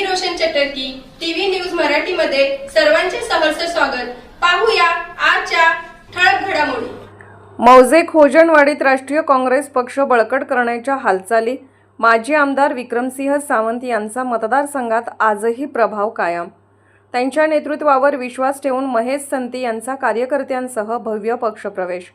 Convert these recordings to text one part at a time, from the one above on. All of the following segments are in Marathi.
रोशन चटर्की टीव्ही न्यूज मराठीमध्ये सर्वांचे सहर्ष स्वागत. पाहूया आजच्या ठळक घडामोडी. मौजे खोजणवाडीत राष्ट्रीय काँग्रेस पक्ष बळकट करण्याच्या हालचाली. माजी आमदार विक्रमसिंह सावंत यांचा मतदारसंघात आजही प्रभाव कायम. त्यांच्या नेतृत्वावर विश्वास ठेवून महेश संती यांचा कार्यकर्त्यांसह भव्य पक्षप्रवेश.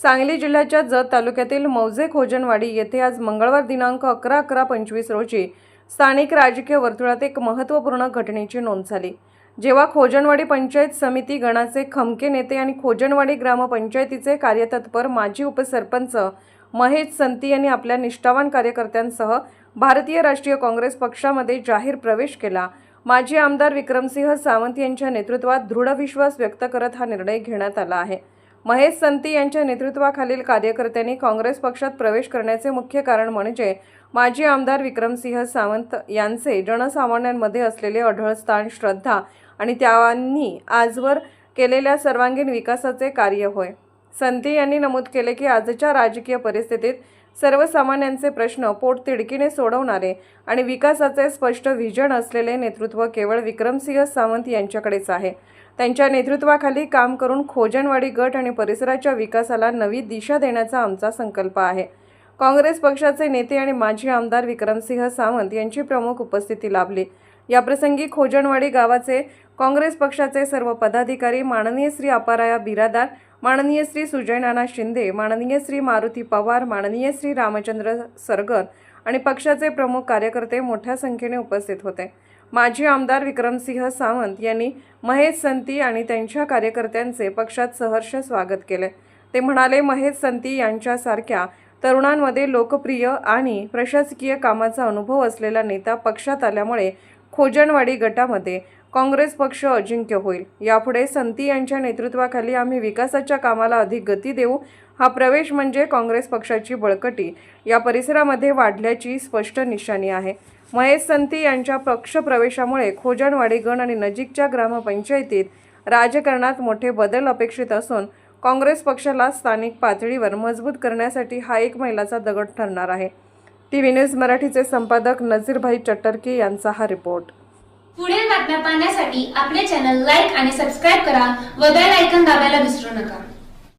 सांगली जिल्ह्याच्या जत तालुक्यातील मौजे खोजनवाडी येथे आज मंगळवार दिनांक अकरा अकरा पंचवीस रोजी स्थानिक राजकीय वर्तुळात एक महत्त्वपूर्ण घटनेची नोंद झाली. जेव्हा खोजनवाडी पंचायत समिती गणाचे खमके नेते आणि खोजनवाडी ग्रामपंचायतीचे कार्यतत्पर माजी उपसरपंच महेश संती यांनी आपल्या निष्ठावान कार्यकर्त्यांसह भारतीय राष्ट्रीय काँग्रेस पक्षामध्ये जाहीर प्रवेश केला. माजी आमदार विक्रमसिंह सावंत यांच्या नेतृत्वात दृढ विश्वास व्यक्त करत हा निर्णय घेण्यात आला आहे. महेश संती यांच्या नेतृत्वाखालील कार्यकर्त्यांनी काँग्रेस पक्षात प्रवेश करण्याचे मुख्य कारण म्हणजे माजी आमदार विक्रमसिंह सावंत यांचे जनसामान्यांमध्ये असलेले अढळ स्थान श्रद्धा आणि त्यांनी आजवर केलेल्या सर्वांगीण विकासाचे कार्य होय. संधी यांनी नमूद केले की आजच्या राजकीय परिस्थितीत सर्वसामान्यांचे प्रश्न पोटतिडकीने सोडवणारे आणि विकासाचे स्पष्ट व्हिजन असलेले नेतृत्व केवळ विक्रमसिंह सावंत यांच्याकडेच आहे. त्यांच्या नेतृत्वाखाली काम करून खोजनवाडी गट आणि परिसराच्या विकासाला नवी दिशा देण्याचा आमचा संकल्प आहे. काँग्रेस पक्षाचे नेते आणि माजी आमदार विक्रमसिंह सावंत यांची प्रमुख उपस्थिती लाभली. याप्रसंगी खोजणवाडी गावाचे काँग्रेस पक्षाचे सर्व पदाधिकारी माननीय श्री अपाराया बिरादार माननीय श्री सुजयनाना शिंदे माननीय श्री मारुती पवार माननीय श्री रामचंद्र सरगर आणि पक्षाचे प्रमुख कार्यकर्ते मोठ्या संख्येने उपस्थित होते. माजी आमदार विक्रमसिंह सावंत यांनी महेश संती आणि त्यांच्या कार्यकर्त्यांचे पक्षात सहर्ष स्वागत केले. ते म्हणाले महेश संती यांच्यासारख्या तरुणांमध्ये लोकप्रिय आणि प्रशासकीय कामाचा अनुभव असलेला नेता पक्षात आल्यामुळे खोजणवाडी गटामध्ये काँग्रेस पक्ष अजिंक्य होईल. यापुढे संती यांच्या नेतृत्वाखाली आम्ही विकासाच्या कामाला अधिक गती देऊ. हा प्रवेश म्हणजे काँग्रेस पक्षाची बळकटी. या परिसरामध्ये वाढल्याची स्पष्ट निशाणी आहे. महेश संती यांच्या पक्षप्रवेशामुळे खोजणवाडी गण आणि नजीकच्या ग्रामपंचायतीत राजकारणात मोठे बदल अपेक्षित असून काँग्रेस पक्षाला स्थानिक पातळीवर मजबूत करण्यासाठी हा एक मैलाचा दगड ठरणार आहे. टी व्ही न्यूज मराठीचे संपादक नजीरभाई चटर्के यांचा हा रिपोर्ट. पुढील बातम्या पाहण्यासाठी आपले चॅनल लाईक आणि सबस्क्राईब करा व बेल ऐकन दाबायला विसरू नका.